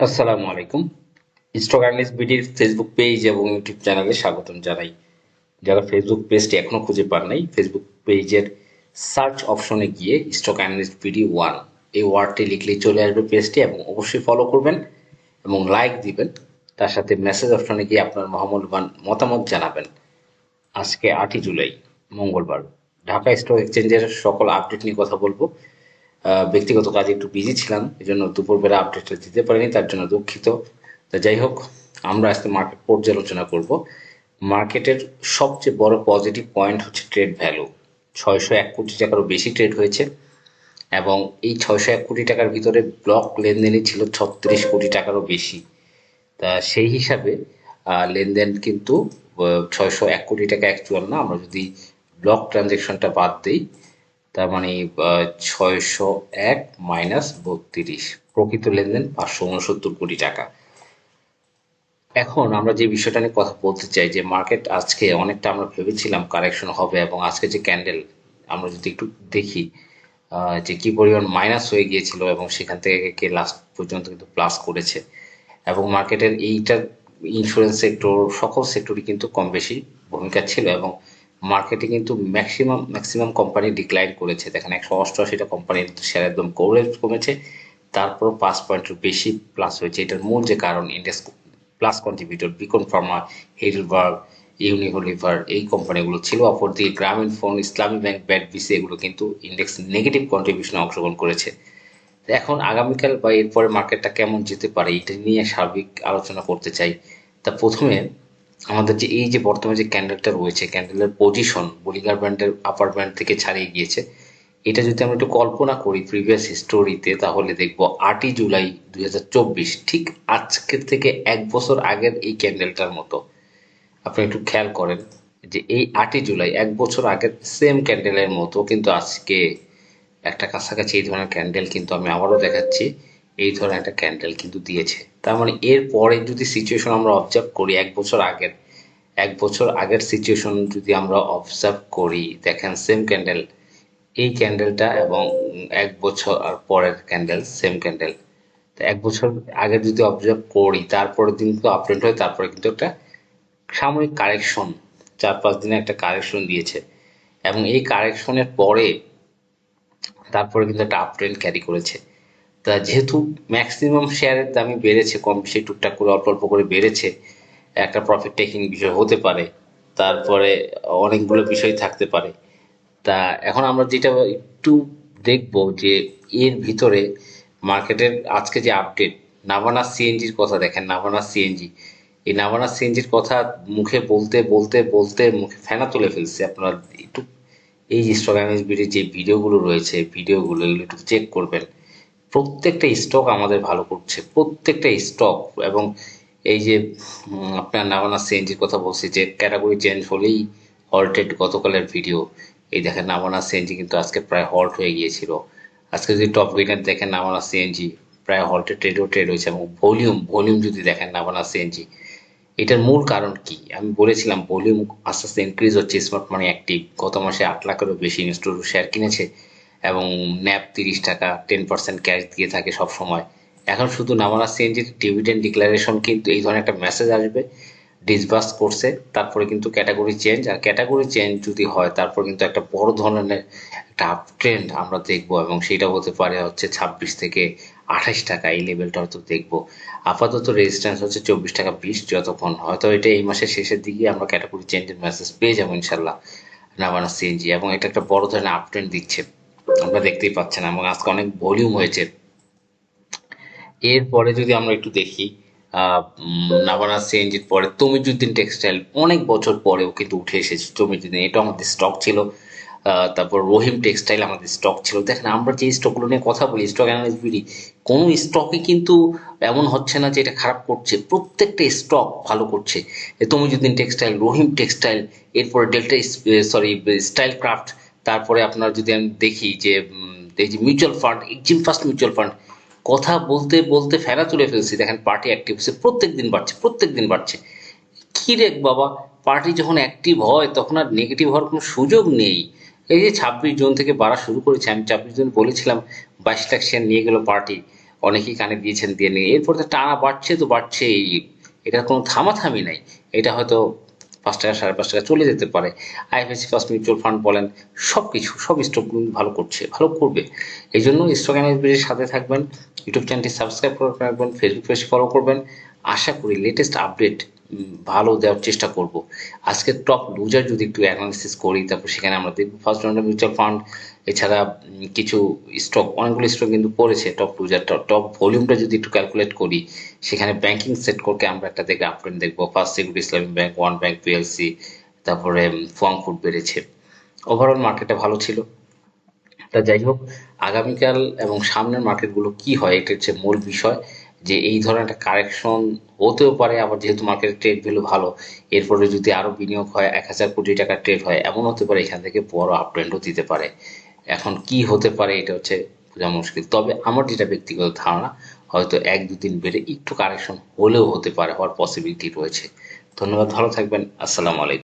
আসসালামু আলাইকুম। Stock analyst বিডির ফেসবুক পেজ এবং ইউটিউব চ্যানেলে স্বাগতম জানাই। যারা ফেসবুক পেজটি এখনও খুঁজে পান নাই ফেসবুক পেজের সার্চ অপশনে গিয়ে স্টক অ্যানালিস্ট বিডি ওয়ান এই ওয়ার্ডটি লিখলেই চলে আসবে পেজটি এবং অবশ্যই ফলো করবেন এবং লাইক দিবেন। তার সাথে মেসেজ অপশনে গিয়ে আপনার মহামূল্যবান মতামত জানাবেন। আজকে আটই জুলাই, মঙ্গলবার। ঢাকা স্টক এক্সচেঞ্জের সকল আপডেট নিয়ে কথা বলব। ব্যক্তিগত কাজে একটু বিজি ছিলাম এই জন্য দুপুরবেলা আপডেটটা দিতে পারিনি, তার জন্য দুঃখিত। তা যাই হোক, আমরা আজকে মার্কেট পর্যালোচনা করব। মার্কেটের সবচেয়ে বড় পজিটিভ পয়েন্ট হচ্ছে ট্রেড ভ্যালু ছয়শো এক কোটি টাকারও বেশি ট্রেড হয়েছে এবং এই ছয়শো এক কোটি টাকার ভিতরে ব্লক লেনদেনই ছিল ছত্রিশ কোটি টাকারও বেশি। তা সেই হিসাবে লেনদেন কিন্তু ছয়শো এক কোটি টাকা অ্যাকচুয়াল না, আমরা যদি ব্লক ট্রানজেকশনটা বাদ দিই তার মানে ছয়শো এক মাইনাস বত্রিশ। প্রকৃত লেনদেন পাঁচশো উনসত্তর কোটি টাকা। এখন আমরা যে বিষয়টা নিয়ে কথা বলতে চাই, যে মার্কেট আজকে অনেকটা আমরা ভেবেছিলাম কারেকশন হবে এবং আজকে যে ক্যান্ডেল, আমরা যদি একটু দেখি যে কি পরিমাণ মাইনাস হয়ে গিয়েছিল এবং সেখান থেকে লাস্ট পর্যন্ত কিন্তু প্লাস করেছে। এবং মার্কেটের এইটার ইন্স্যুরেন্স সেক্টর সকল সেক্টরই কিন্তু কম বেশি ভূমিকা ছিল এবং মার্কেটে কিন্তু ম্যাক্সিমাম ম্যাক্সিমাম কোম্পানি ডিক্লাইন করেছে। দেখেন একশো অষ্টআশিটা কোম্পানির শেয়ার একদম করে কমেছে। তারপর পাঁচ পয়েন্টের বেশি প্লাস হয়েছে। এটার মূল যে কারণ index plus contributor Beacon Pharma Heidelberg Unilever এই কোম্পানিগুলো ছিল। অপরদিকে গ্রামীণ ফোন ইসলামী ব্যাংক ব্যাট বিসি এগুলো কিন্তু ইন্ডেক্স নেগেটিভ কন্ট্রিবিউশনে অংশগ্রহণ করেছে। এখন আগামীকাল বা এরপরে মার্কেটটা কেমন যেতে পারে, এটা নিয়ে সার্বিক আলোচনা করতে চাই। তা প্রথমে আমাদের যে, এই যে বর্তমানে যে ক্যান্ডেলটা রয়েছে ক্যান্ডেলের পজিশন বলিগার ব্যান্ডের আপার ব্যান্ড থেকে ছাড়িয়ে গিয়েছে, এটা যদি আমরা একটু কল্পনা করি প্রিভিয়াস হিস্টোরিতে তাহলে দেখব আটই জুলাই দুই হাজার চব্বিশ, ঠিক আজকের থেকে এক বছর আগের এই ক্যান্ডেলটার মতো। আপনি একটু খেয়াল করেন যে এই আটই জুলাই এক বছর আগের সেম ক্যান্ডেলের মতো কিন্তু আজকে একটা কাছাকাছি এই ধরনের ক্যান্ডেল কিন্তু আমি আবারও দেখাচ্ছি। এই ধরনের একটা ক্যান্ডেল কিন্তু দিয়েছে। তার মানে এর পরে যদি সিচুয়েশন আমরা অবজার্ভ করি, এক বছর আগের, এক বছর আগের সিচুয়েশন যদি আমরা অবজার্ভ করি, দেখেন সেম ক্যান্ডেল এই ক্যান্ডেলটা এবং এক বছর আর পরের ক্যান্ডেল সেম ক্যান্ডেল তো এক বছর আগে যদি অবজার্ভ করি, তারপরের দিন তো আপডেট হয়, তারপরে কিন্তু একটা সাময়িক কারেকশন চার পাঁচ দিনে একটা কারেকশন দিয়েছে। এবং এই কারেকশনের পরে তারপরে কিন্তু একটা আপ ট্রেন্ড ক্যারি করেছে। তা যেহেতু ম্যাক্সিমাম শেয়ারের দামই বেড়েছে কম বেশি টুকটাক করে, অল্প অল্প করে বেড়েছে, একটা প্রফিট টেকিং বিষয় হতে পারে। তারপরে অনেকগুলো বিষয় থাকতে পারে। তা এখন আমরা যেটা একটু দেখব যে, এর ভিতরে মার্কেটের আজকে যে আপডেট নাভানা সিএনজির কথা দেখেন নাভানা সিএনজি এই নাভানা সিএনজির কথা মুখে বলতে বলতে বলতে মুখে ফেনা তুলে ফেলছে। আপনারা একটু এই যে স্টক যে ভিডিওগুলো রয়েছে ভিডিওগুলো এগুলো একটু চেক করবেন। প্রত্যেকটা স্টক আমাদের ভালো করছে। প্রত্যেকটা স্টক এবং এই যে আপনার নামানা সিএনজির কথা বলছি, যে ক্যাটাগরি চেঞ্জ হলেই হল্টেড গতকালের ভিডিও এই দেখেন নাভানা সিএনজি কিন্তু আজকে প্রায় হল্ট হয়ে গিয়েছিল। আজকে যদি টপ গেইনার দেখেন নাভানা সিএনজি প্রায় হল্টে ট্রেডও ট্রেড হয়েছে এবং ভলিউম ভলিউম যদি দেখেন নাভানা সিএনজি এটার মূল কারণ কি? আমি বলেছিলাম ভলিউম আস্তে আস্তে ইনক্রিজ হচ্ছে স্মার্ট মানি অ্যাক্টিভ গত মাসে আট লাখেরও বেশি ইনস্টল শেয়ার কিনেছে। এবং ন্যাপ তিরিশ টাকা টেন পার্সেন্ট ক্যাশ দিয়ে থাকে সব সময় এখন শুধু নামানা সিএনজির ডিভিডেন্ড ডিক্লারেশন কিন্তু এই ধরনের একটা মেসেজ আসবে ডিসবার্স করছে, তারপরে কিন্তু ক্যাটাগরি চেঞ্জ আর ক্যাটাগরি চেঞ্জ যদি হয়, তারপর কিন্তু একটা বড় ধরনের একটা আপ ট্রেন্ড আমরা দেখব এবং সেটা হতে পারে হচ্ছে ছাব্বিশ থেকে আঠাশ টাকা, এই লেভেলটা হয়তো দেখব। আপাতত রেজিস্ট্যান্স হচ্ছে চব্বিশ টাকা বিশ যতক্ষণ হয়তো এটা এই মাসের শেষের দিকে আমরা ক্যাটাগরি চেঞ্জের মেসেজ পেয়ে যাব ইনশাল্লাহ নামানা সিএনজি এবং এটা একটা বড় ধরনের আপ ট্রেন্ড দিচ্ছে। আমরা দেখতেই পাচ্ছেন, এবং আজকে অনেক ভলিউম হয়েছে। এরপরে যদি আমরা একটু দেখি নাভানা সিএনজির পরে তমিজুদ্দিন টেক্সটাইল অনেক বছর পরেও কিন্তু উঠে এসেছে তমিজুদ্দিন। এটা আমাদের স্টক ছিল। তারপর রহিম টেক্সটাইল আমাদের স্টক ছিল। দেখেন, আমরা যে স্টকগুলো নিয়ে কথা বলি স্টক অ্যানালিস্ট বিডি, কোনো স্টকই কিন্তু এমন হচ্ছে না যে এটা খারাপ করছে। প্রত্যেকটা স্টক ভালো করছে। তমিজুদ্দিন টেক্সটাইল, রহিম টেক্সটাইল, এরপরে ডেল্টা সরি স্টাইল ক্রাফট তারপরে আপনার যদি আমি দেখি যে এই যে mutual fund Exim First mutual fund কথা বলতে বলতে ফেরা তুলে ফেলছি। দেখেন পার্টি অ্যাক্টিভ হচ্ছে প্রত্যেক দিন বাড়ছে প্রত্যেক দিন বাড়ছে। কি রে বাবা পার্টি যখন অ্যাক্টিভ হয়, তখন আর নেগেটিভ হওয়ার কোনো সুযোগ নেই। এই যে ছাব্বিশ জুন থেকে বাড়া শুরু করেছে, আমি ছাব্বিশ জুন বলেছিলাম, বাইশ লাখ শেয়ার নিয়ে গেল পার্টি অনেকেই কানে দিয়েছেন, দিয়ে নিয়ে। এরপর তো টানা বাড়ছে তো বাড়ছেই। এটার কোনো থামাথামি নাই। এটা হয়তো পাঁচ টাকা সাড়ে পাঁচ টাকা চলে যেতে পারে। আইএফএসি ফার্স্ট মিউচুয়াল ফান্ড বলেন সব কিছু সব স্টক ভালো করছে, ভালো করবে। এই জন্য স্টক অ্যানালিস্টের সাথে থাকবেন ইউটিউব চ্যানেলটি সাবস্ক্রাইব করে রাখবেন ফেসবুক পেজ ফলো করবেন। আশা করি লেটেস্ট আপডেট ভালো দেওয়ার চেষ্টা করব। আজকে টপ লুজার যদি একটু অ্যানালিসিস করি, তারপর সেখানে আমরা দেখব। ফার্স্ট রাউন্ডের মিউচুয়াল ফান্ড এছাড়া কিছু স্টক অনেকগুলো স্টক কিন্তু পড়েছে টপ লুজার টপ ভলিউমটা যদি একটু ক্যালকুলেট করি, সেখানে ব্যাংকিং সেক্টরকে আমরা একটা দেখে আপডেট দেখব। First Security Islamic Bank One Bank PLC তারপরে ফোয়াং ফুড বেড়েছে। ওভারঅল মার্কেটটা ভালো ছিল। তা যাই হোক, আগামীকাল এবং সামনের মার্কেটগুলো কি হয়, এটা হচ্ছে মূল বিষয়। যে এই ধরনের একটা কারেকশন হতেও পারে, আবার যেহেতু মার্কেটের ট্রেড ভ্যালু ভালো, এরপরে যদি আরও বিনিয়োগ হয়, এক হাজার কোটি টাকার ট্রেড হয় এমন হতে পারে, এখান থেকে বড় আপট্রেন্ডও দিতে পারে। এখন কি হতে পারে, এটা হচ্ছে বোঝা মুশকিল। তবে আমার যেটা ব্যক্তিগত ধারণা, হয়তো এক দুদিন বেড়ে একটু কারেকশন হলেও হতে পারে, হওয়ার পসিবিলিটি রয়েছে। ধন্যবাদ, ভালো থাকবেন, আসসালামু আলাইকুম।